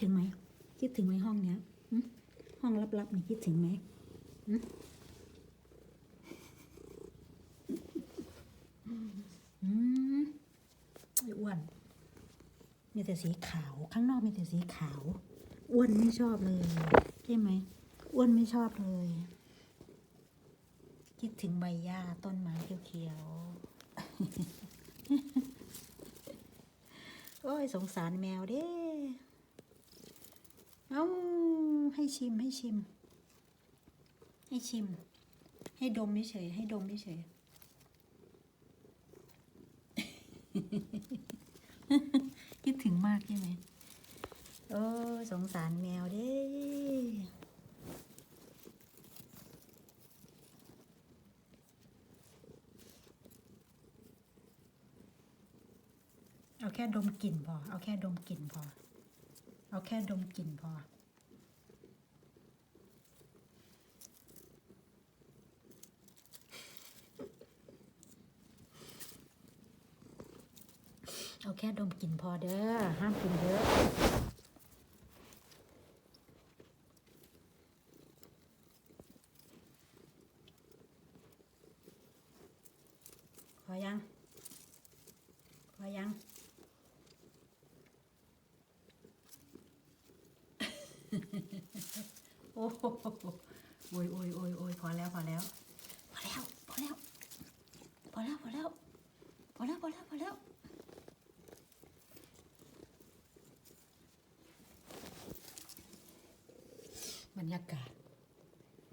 ถึงไหม คิดถึงไหมห้องเนี้ยห้องลับๆนี่คิดถึงไหมอืมไอ้อ้วน มีแต่สีขาว ข้างนอกมีแต่สีขาว อ้วนไม่ชอบเลย ใช่ไหม อ้วนไม่ชอบเลย คิดถึงใบหญ้าต้นไม้เขียวๆ โอ้ยสงสารแมวเด้ เอาให้ชิมให้ชิม ให้ชิม ให้ดมเฉยให้ดมเฉยคิดถึงมากใช่ไหมโอ้สงสารแมวเด้เอาแค่ดมกลิ่นพอ เอาแค่ดมกลิ่นพอ เอาแค่ดมกลิ่นพอ เอาแค่ดมกลิ่นพอเด้อ ห้ามกินเยอะพอยัง พอยัง โอ้โหโอ้ยโอ้ยโอ้ยโอ้ยพอแล้วพอแล้วพอแล้วพอแล้วพอแล้วพอแล้วพอแล้วพอแล้วพอแล้วบรรยากาศ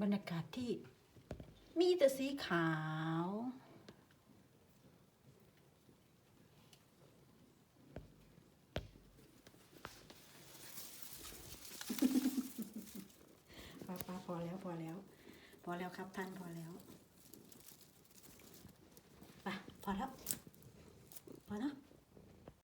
บรรยากาศที่มีแต่สีขาว ป้าป้าพ อแล้วพอแล้ว พอแล้วครับท่านพอแล้วไปพอแล้ว